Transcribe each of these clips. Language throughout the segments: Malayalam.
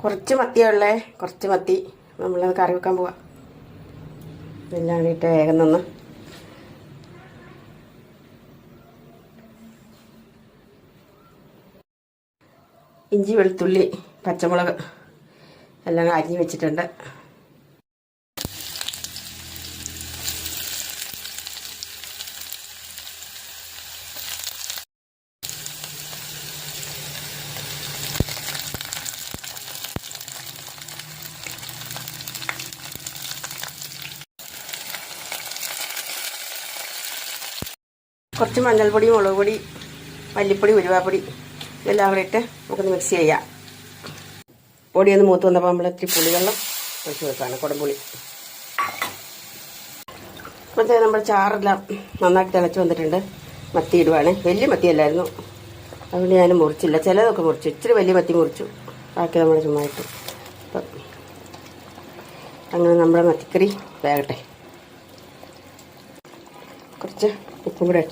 കുറച്ച് മത്തിയുള്ളേ കുറച്ച് മത്തി. നമ്മളത് കറി വെക്കാൻ പോവാം. എല്ലാം കൂടിയിട്ട് വേഗം നിന്ന്. ഇഞ്ചി വെളുത്തുള്ളി പച്ചമുളക് എല്ലാം അരിഞ്ഞ് വെച്ചിട്ടുണ്ട്. കുറച്ച് മഞ്ഞൾപ്പൊടി മുളക് പൊടി മല്ലിപ്പൊടി ഉരുവാപ്പൊടി ഇതെല്ലാം കൂടെ ഇട്ട് നമുക്കൊന്ന് മിക്സ് ചെയ്യാം. പൊടി ഒന്ന് മൂത്ത് വന്നപ്പോൾ നമ്മൾ ഇത്തിരി പുളിവെള്ളം ഒഴിച്ച് വെക്കാണ് കുടംപുളി. ഇപ്പോഴത്തെ നമ്മുടെ ചാറെല്ലാം നന്നായിട്ട് തിളച്ച് വന്നിട്ടുണ്ട്. മത്തി ഇടുവാണ്. വലിയ മത്തിയല്ലായിരുന്നു. അതുകൊണ്ട് ഞാൻ മുറിച്ചില്ല. ചിലതൊക്കെ മുറിച്ചു. ഇച്ചിരി വലിയ മത്തി മുറിച്ചു. ബാക്കി നമ്മൾ ചുമ്മാ ഇട്ടു. അപ്പം അങ്ങനെ നമ്മുടെ മത്തിക്കറി വേകട്ടെ. കുറച്ച് ഉപ്പും കൂടെ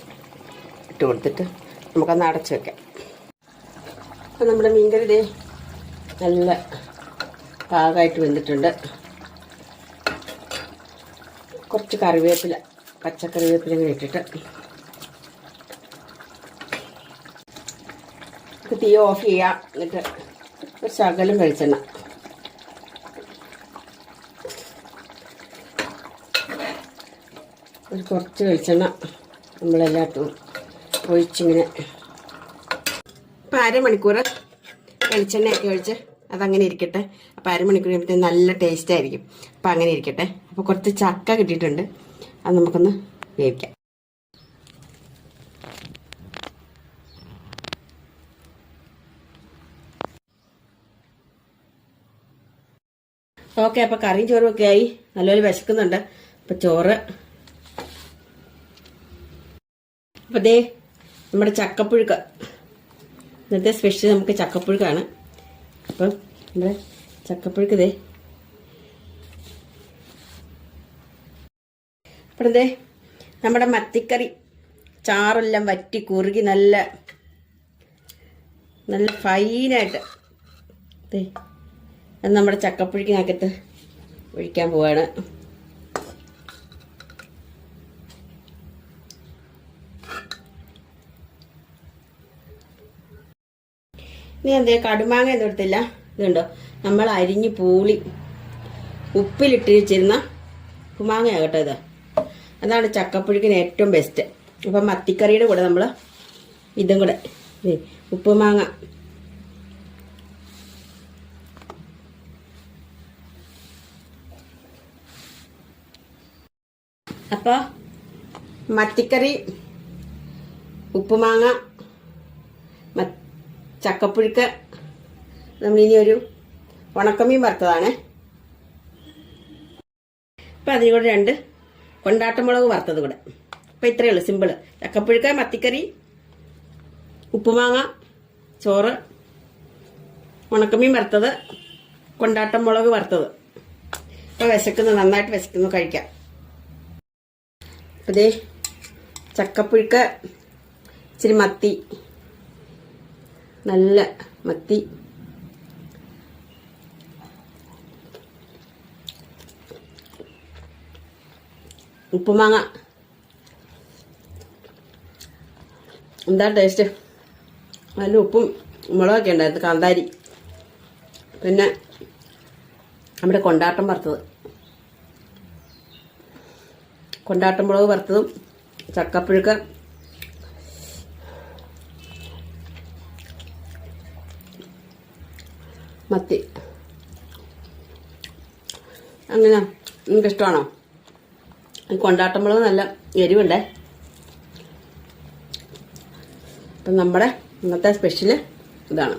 ഇട്ട് കൊടുത്തിട്ട് നമുക്കൊന്ന് അടച്ച് വെക്കാം. അപ്പം നമ്മുടെ മീൻകറി ഇതേ നല്ല പാകമായിട്ട് വെന്തിട്ടുണ്ട്. കുറച്ച് കറിവേപ്പില പച്ചക്കറിവേപ്പില കൂടി ഇട്ടിട്ട്. തീ ഓഫ് ചെയ്യാം. എന്നിട്ട് ഒരു ശകലം വെളിച്ചെണ്ണ. ഒരു കുറച്ച് വെളിച്ചെണ്ണ നമ്മളെല്ലാത്തും ഒഴിച്ചിങ്ങനെ. ഇപ്പം അരമണിക്കൂർ വെളിച്ചെണ്ണയൊക്കെ ഒഴിച്ച് അതങ്ങനെ ഇരിക്കട്ടെ. അപ്പോൾ അരമണിക്കൂർ കഴിയുമ്പോൾ നല്ല ടേസ്റ്റ് ആയിരിക്കും. അപ്പം അങ്ങനെ ഇരിക്കട്ടെ. അപ്പോൾ കുറച്ച് ചക്ക കിട്ടിയിട്ടുണ്ട്. അത് നമുക്കൊന്ന് വേവിക്കാം. ഓക്കെ അപ്പോൾ കറിയും ചോറും ഒക്കെ ആയി. നല്ലപോലെ വിശക്കുന്നുണ്ട്. അപ്പോൾ ചോറ്. അപ്പോൾ ദേ നമ്മുടെ ചക്കപ്പുഴുക്ക്. ഇന്നത്തെ സ്പെഷ്യൽ നമുക്ക് ചക്കപ്പുഴുക്കാണ്. അപ്പം നമ്മുടെ ചക്കപ്പുഴുക്ക് ഇതേ അപ്പം ദേ നമ്മുടെ മത്തിക്കറി ചാറെല്ലാം വറ്റി കുറുകി നല്ല നല്ല ഫൈനായിട്ട് ദേ അത് നമ്മുടെ ചക്കപ്പുഴുക്കിനകത്ത് ഒഴിക്കാൻ പോവാണ്. ഇനി എന്തേ കടുമാങ്ങ ഒന്നും എടുത്തില്ല? ഇതുണ്ടോ? നമ്മൾ അരിഞ്ഞ് പൂളി. ഉപ്പിലിട്ട് വെച്ചിരുന്ന ഉപ്പുമാങ്ങയാണ് കേട്ടോ ഇത്. അതാണ് ചക്കപ്പുഴുക്കിന് ഏറ്റവും ബെസ്റ്റ് അപ്പം മത്തിക്കറിയുടെ കൂടെ നമ്മൾ ഇതും കൂടെ. ഉപ്പുമാങ്ങ. അപ്പോൾ മത്തിക്കറി ഉപ്പുമാങ്ങ ചക്കപ്പുഴുക്ക്. നമ്മളിനി ഒരു ഉണക്കമീൻ വറുത്തതാണ്. അപ്പം അതിന് കൂടെ രണ്ട് കൊണ്ടാട്ടമുളക് വറുത്തത് കൂടെ. അപ്പം ഇത്രയേ ഉള്ളൂ സിമ്പിൾ ചക്കപ്പുഴുക്ക മത്തിക്കറി ഉപ്പുമാങ്ങ ചോറ് ഉണക്കമീൻ വറുത്തത് കൊണ്ടാട്ടം മുളക് വറുത്തത്. അപ്പോൾ വിശക്കുന്നു നന്നായിട്ട് വിശക്കുന്നു കഴിക്കാം. ദേ ചക്കപ്പുഴുക്ക് ഇച്ചിരി മത്തി നല്ല മത്തി. ഉപ്പുമാങ്ങ. എന്താ ടേസ്റ്റ് നല്ല ഉപ്പും മുളകൊക്കെ ഉണ്ടായിരുന്നു കാന്താരി. പിന്നെ നമ്മുടെ കൊണ്ടാട്ടം വറുത്തത്. കൊണ്ടാട്ടം മുളക് വറുത്തതും ചക്കപ്പുഴുക്ക് മത്തി. അങ്ങനെ നിങ്ങൾക്ക് ഇഷ്ടമാണോ ഈ കൊണ്ടാട്ടമുളക് നല്ല എരിവുണ്ടേ. അപ്പം നമ്മുടെ ഇന്നത്തെ സ്പെഷ്യൽ ഇതാണ്.